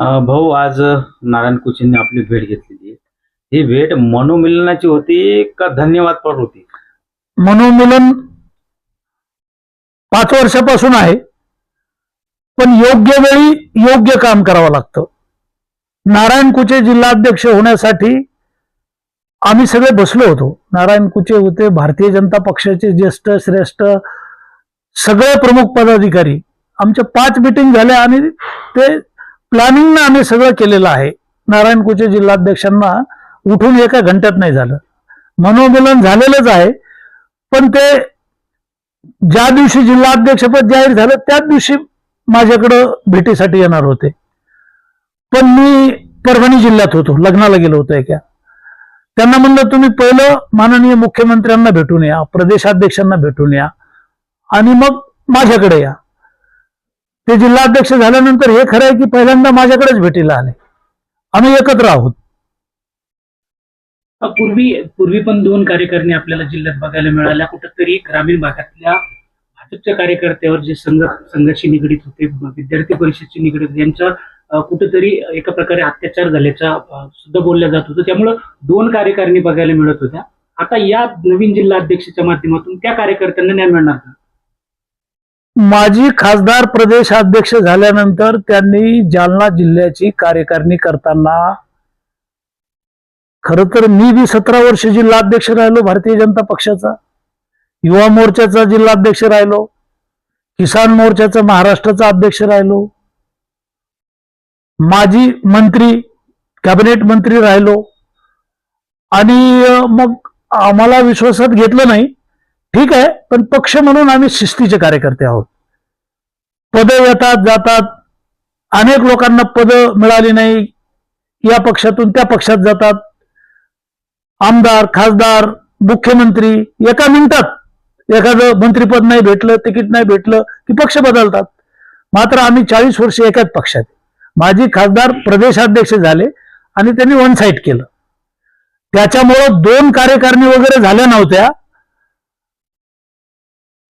भाऊ आज नारायण कुचेंनी आपली भेट घेतलेली आहे. ही भेट मनोमिलनाची होती का धन्यवादपर होती? मनोमिलन पाच वर्षापासून आहे पण योग्य वेळी योग्य काम करावं लागतं. नारायण कुचे जिल्हाध्यक्ष होण्यासाठी आम्ही सगळे बसलो होतो. नारायण कुचे होते भारतीय जनता पक्षाचे ज्येष्ठ श्रेष्ठ सगळे प्रमुख पदाधिकारी. आमच्या पाच मिटिंग झाल्या आणि ते प्लॅनिंगनं आम्ही सगळं केलेलं आहे. नारायण कुचे जिल्हाध्यक्षांना उठून एका घंट्यात नाही झालं. मनोमिलन झालेलंच आहे. पण ते ज्या दिवशी जिल्हाध्यक्षपद जाहीर झालं त्याच दिवशी माझ्याकडं भेटीसाठी येणार होते. पण मी परभणी जिल्ह्यात होतो. लग्नाला गेलो होतो एका. त्यांना म्हणलं तुम्ही पहिलं माननीय मुख्यमंत्र्यांना भेटून या प्रदेशाध्यक्षांना भेटून या आणि मग माझ्याकडे या. ते जिल्हाध्यक्ष झाल्यानंतर हे खरं आहे की पहिल्यांदा माझ्याकडेच भेटीला आले. आम्ही एकत्र आहोत. पूर्वी पूर्वी पण दोन कार्यकारिणी आपल्याला जिल्ह्यात बघायला मिळाल्या. कुठंतरी ग्रामीण भागातल्या भाजपच्या कार्यकर्त्यावर जे संघ संघाशी निगडीत होते विद्यार्थी परिषदशी निगडीत होते, यांच्या कुठंतरी एका प्रकारे अत्याचार झाल्याचा सुद्धा बोलल्या जात होतं त्यामुळं दोन कार्यकारिणी बघायला मिळत होत्या. आता या नवीन जिल्हा अध्यक्षाच्या माध्यमातून त्या कार्यकर्त्यांना न्याय मिळणार का? माजी खासदार प्रदेशाध्यक्ष झाल्यानंतर त्यांनी जालना जिल्ह्याची कार्यकारिणी करताना खर तर मी बी सतरा वर्ष जिल्हाध्यक्ष राहिलो भारतीय जनता पक्षाचा युवा मोर्चाचा जिल्हाध्यक्ष राहिलो किसान मोर्चाचा महाराष्ट्राचा अध्यक्ष राहिलो माजी मंत्री कॅबिनेट मंत्री राहिलो. आणि मग आम्हाला विश्वासात घेतलं नाही ठीक आहे पण पक्ष म्हणून आम्ही शिस्तीचे कार्यकर्ते आहोत. पद येतात जातात. अनेक लोकांना पद मिळाली नाही. या पक्षातून त्या पक्षात जातात. आमदार खासदार मुख्यमंत्री एका मिनिटात एखादं मंत्रीपद नाही भेटलं तिकीट नाही भेटलं की पक्ष बदलतात. मात्र आम्ही चाळीस वर्ष एकाच पक्षात. माजी खासदार प्रदेशाध्यक्ष झाले आणि त्यांनी वन साईड केलं. त्याच्यामुळं दोन कार्यकारिणी वगैरे झाल्या नव्हत्या.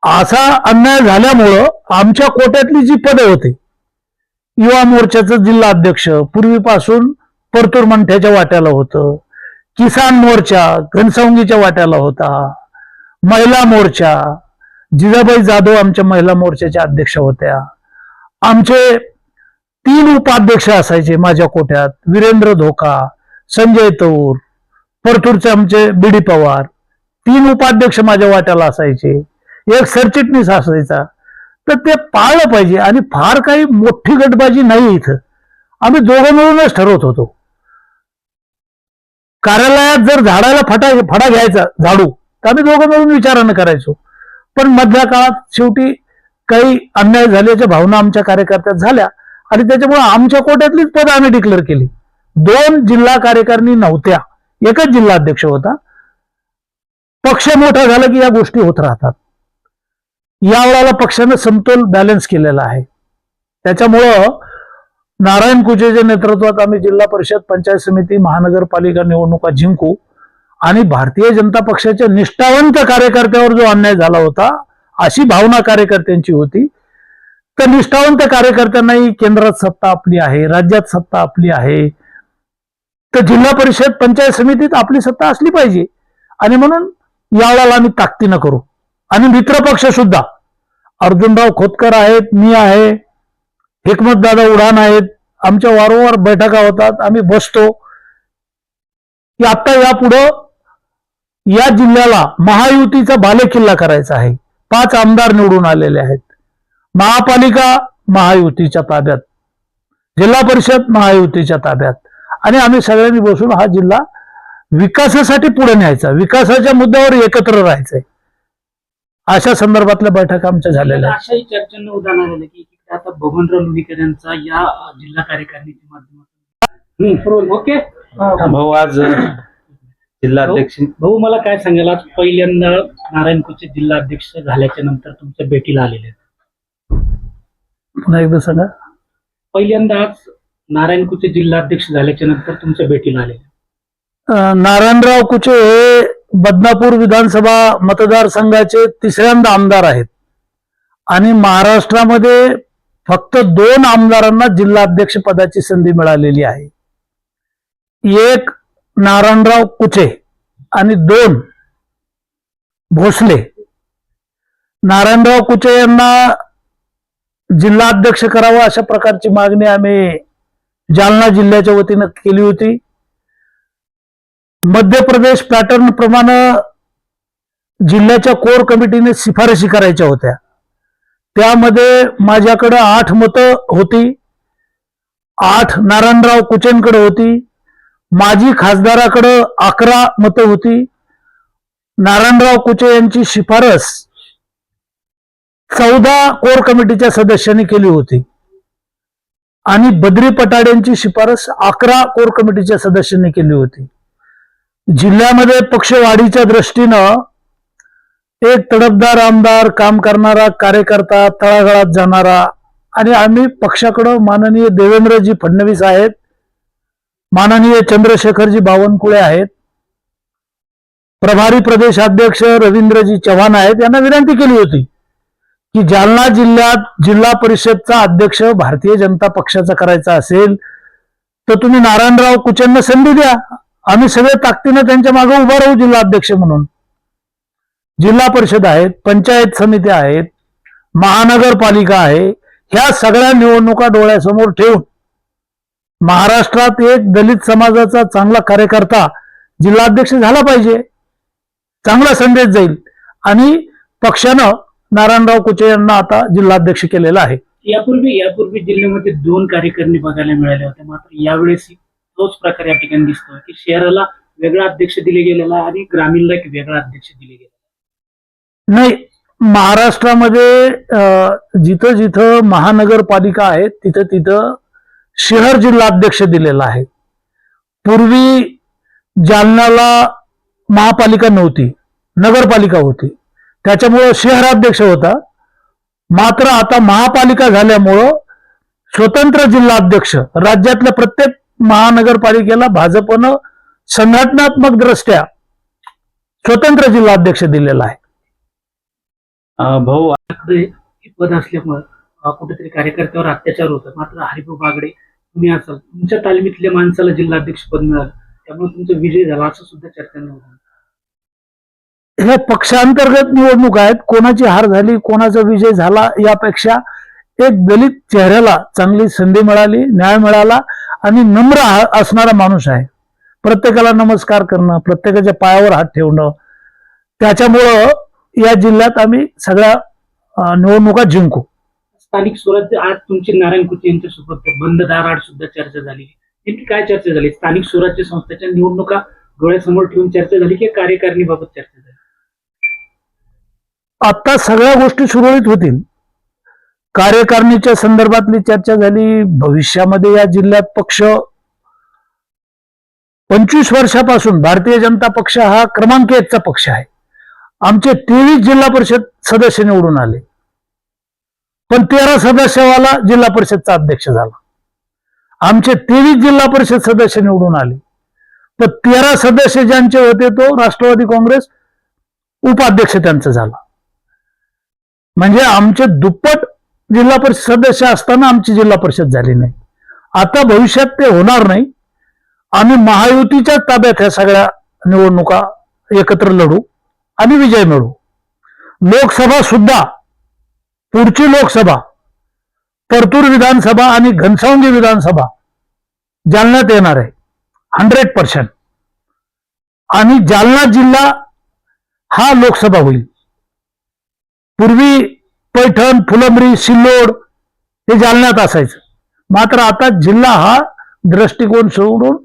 असा अन्याय झाल्यामुळं आमच्या कोट्यातली जी पदं होती युवा मोर्चाचं जिल्हा अध्यक्ष पूर्वीपासून परतूर मंठ्याच्या वाट्याला होतं किसान मोर्चा घनसावंगीच्या वाट्याला होता महिला मोर्चा जिजाबाई जाधव आमच्या महिला मोर्चाच्या अध्यक्ष होत्या. आमचे तीन उपाध्यक्ष असायचे माझ्या कोट्यात वीरेंद्र धोका संजय तौर परतूरचे आमचे बीडी पवार. तीन उपाध्यक्ष माझ्या वाट्याला असायचे. एक सरचिटणीस असायचा. तर ते पाळलं पाहिजे आणि फार काही मोठी गटबाजी नाही इथं. आम्ही दोघं मिळूनच ठरवत होतो. कार्यालयात जर झाडाला फटा फडा घ्यायचा झाडू तर आम्ही दोघं मिळून विचारानं करायचो. पण मधल्या काळात शेवटी काही अन्याय झाल्याच्या भावना आमच्या कार्यकर्त्यात झाल्या आणि त्याच्यामुळे आमच्या कोट्यातलीच पदं आम्ही डिक्लेअर केली. दोन जिल्हा कार्यकारिणी नव्हत्या. एकच जिल्हाध्यक्ष होता. पक्ष मोठा झाला की या गोष्टी होत राहतात. यावेळेला पक्षानं समतोल बॅलन्स केलेला आहे. त्याच्यामुळं नारायण कुजेच्या नेतृत्वात आम्ही जिल्हा परिषद पंचायत समिती महानगरपालिका निवडणुका जिंकू आणि भारतीय जनता पक्षाच्या निष्ठावंत कार्यकर्त्यावर जो अन्याय झाला होता अशी भावना कार्यकर्त्यांची होती. तर निष्ठावंत कार्यकर्त्यांनाही केंद्रात सत्ता आपली आहे राज्यात सत्ता आपली आहे. तर जिल्हा परिषद पंचायत समितीत आपली सत्ता असली पाहिजे. आणि म्हणून यावेळेला आम्ही ताकदीनं करू. आणि मित्रपक्ष सुद्धा. अर्जुनराव खोतकर आहेत मी आहे दादा उडान आहेत आमच्या वारंवार बैठका होतात आम्ही बसतो. की आता यापुढं या जिल्ह्याला महायुतीचा बालेकिल्ला करायचा आहे. पाच आमदार निवडून आलेले आहेत. महापालिका महायुतीच्या ताब्यात. जिल्हा परिषद महायुतीच्या ताब्यात. आणि आम्ही सगळ्यांनी बसून हा जिल्हा विकासासाठी पुढे न्यायचा. विकासाच्या मुद्द्यावर एकत्र राहायचंय. अशा संदर्भातल्या बैठका आमच्या झालेल्या अशाही चर्चांना उदाहरण आलेलं की आता बबनराव लोणीकर यांचा या जिल्हा कार्यकारिणीच्या माध्यमातून ओके? भाऊ आज जिल्हा अध्यक्ष भाऊ मला काय सांगाल? आज पहिल्यांदा नारायण कुचे जिल्हा अध्यक्ष झाल्याच्यानंतर तुमच्या भेटीला आलेले आहेत. पुन्हा एकदा सांगा. पहिल्यांदा आज नारायण कुचे जिल्हा अध्यक्ष झाल्याच्यानंतर तुमच्या भेटीला आलेले नारायणराव कुचे हे बदनापूर विधानसभा मतदारसंघाचे तिसऱ्यांदा आमदार आहेत. आणि महाराष्ट्रामध्ये फक्त दोन आमदारांना जिल्हाध्यक्ष पदाची संधी मिळालेली आहे. एक नारायणराव कुचे आणि दोन भोसले. नारायणराव कुचे यांना जिल्हाध्यक्ष करावं अशा प्रकारची मागणी आम्ही जालना जिल्ह्याच्या वतीनं केली होती. मध्य प्रदेश पॅटर्न प्रमाणे जिल्ह्याच्या कोर कमिटीने शिफारशी करायच्या होत्या. त्यामध्ये माझ्याकडे आठ मतं होती. आठ नारायणराव कुचेंकडे होती. माजी खासदाराकडं अकरा मतं होती. नारायणराव कुचे यांची शिफारस चौदा कोर कमिटीच्या सदस्यांनी केली होती. आणि बद्री पटाड यांची शिफारस अकरा कोर कमिटीच्या सदस्यांनी केली होती. जिल्ह्यामध्ये पक्षवाढीच्या दृष्टीनं एक तडफदार आमदार काम करणारा कार्यकर्ता तळागाळात जाणारा आणि आम्ही पक्षाकडं माननीय देवेंद्रजी फडणवीस आहेत माननीय चंद्रशेखरजी बावनकुळे आहेत प्रभारी प्रदेशाध्यक्ष रवींद्रजी चव्हाण आहेत यांना विनंती केली होती की जालना जिल्ह्यात जिल्हा परिषदचा अध्यक्ष भारतीय जनता पक्षाचा करायचा असेल तर तुम्ही नारायणराव कुचेंना संधी द्या. आम्ही सगळे ताकदीनं त्यांच्या मागे उभा राहू जिल्हा अध्यक्ष म्हणून. जिल्हा परिषद आहेत पंचायत समित्या आहेत महानगरपालिका आहे ह्या सगळ्या निवडणुका डोळ्यासमोर ठेवून महाराष्ट्रात एक दलित समाजाचा चांगला कार्यकर्ता जिल्हाध्यक्ष झाला पाहिजे. चांगला संदेश जाईल. आणि पक्षानं नारायणराव कुचे यांना आता जिल्हाध्यक्ष केलेला आहे. यापूर्वी यापूर्वी जिल्ह्यामध्ये दोन कार्यकारिणी बघायला मिळाल्या होत्या. मात्र यावेळेस तोच प्रकार या ठिकाणी दिसतो की शहराला वेगळा अध्यक्ष दिले गेलेला आहे आणि ग्रामीणला एक वेगळा अध्यक्ष दिले गेला नाही महाराष्ट्रामध्ये जिथं जिथं महानगरपालिका आहेत तिथं तिथं शहर जिल्हाध्यक्ष दिलेला आहे. पूर्वी जालन्याला महापालिका नव्हती नगरपालिका होती. त्याच्यामुळं शहराध्यक्ष होता. मात्र आता महापालिका झाल्यामुळं स्वतंत्र जिल्हाध्यक्ष राज्यातल्या प्रत्येक महानगरपालिकेला भाजपनं संघटनात्मक दृष्ट्या स्वतंत्र जिल्हाध्यक्ष दिलेला आहे. भाऊ पद असल्यामुळं कुठेतरी कार्यकर्त्यावर अत्याचार होतात. मात्र हरिभाऊ बागडे तुम्ही असाल. तुमच्या तालमीतल्या माणसाला जिल्हाध्यक्ष पद मिळालं. त्यामुळे तुमचा विजय झाला असं सुद्धा चर्चा होता हे पक्षांतर्गत निवडणूक आहेत. कोणाची हार झाली कोणाचा विजय झाला यापेक्षा एक दलित चेहऱ्याला चांगली संधी मिळाली न्याय मिळाला. आणि नम्र असणारा माणूस आहे. प्रत्येकाला नमस्कार करणं प्रत्येकाच्या पायावर हात ठेवणं त्याच्यामुळं या जिल्ह्यात आम्ही सगळ्या निवडणुका जिंकू. स्थानिक स्वराज्य आज तुमची नारायण कुचे यांच्यासोबत बंद दाराड सुद्धा चर्चा झाली. नेमकी काय चर्चा झाली? स्थानिक स्वराज्य संस्थेच्या निवडणुका डोळ्यासमोर ठेवून चर्चा झाली की कार्यकारिणीबाबत चर्चा झाली? आता सगळ्या गोष्टी सुरळीत होतील. कार्यकारणीच्या संदर्भातली चर्चा झाली. भविष्यामध्ये या जिल्ह्यात पक्ष पंचवीस वर्षापासून भारतीय जनता पक्ष हा क्रमांक एकचा पक्ष आहे. आमचे तेवीस जिल्हा परिषद सदस्य निवडून आले. पण तेरा सदस्यवाला जिल्हा परिषदचा अध्यक्ष झाला. आमचे तेवीस जिल्हा परिषद सदस्य निवडून आले. पण तेरा सदस्य ज्यांचे होते तो राष्ट्रवादी काँग्रेस उपाध्यक्ष त्यांचा झाला. म्हणजे आमचे दुप्पट जिल्हा परिषद सदस्य असताना आमची जिल्हा परिषद झाली नाही. आता भविष्यात ते होणार नाही. आम्ही महायुतीच्या ताब्यात ह्या सगळ्या निवडणुका एकत्र लढू आणि विजय मिळवू. लोकसभा सुद्धा पुढची लोकसभा परतूर विधानसभा आणि घनसावंगी विधानसभा जालन्यात येणार आहे. हंड्रेड पर्सेंट आणि जालना जिल्हा हा लोकसभा होईल. पूर्वी पैठण फुलंब्री सिल्लोड हे जालन्यात असायचं. मात्र आता जिल्हा हा दृष्टिकोन सोडून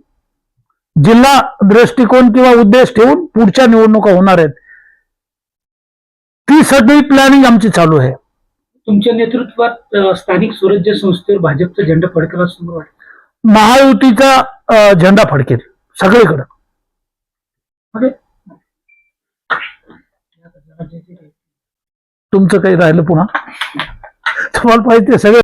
जिल्हा दृष्टिकोन किंवा उद्देश ठेवून पुढच्या निवडणुका होणार आहेत. ती सगळी प्लॅनिंग आमची चालू आहे. तुमच्या नेतृत्वात स्थानिक स्वराज्य संस्थेवर भाजपचा झेंडा फडकला समोर वाटतं. महायुतीचा झेंडा फडकेल सगळीकडं. तुमचं काही राहिलं पुन्हा? तुम्हाला पाहिजे सगळं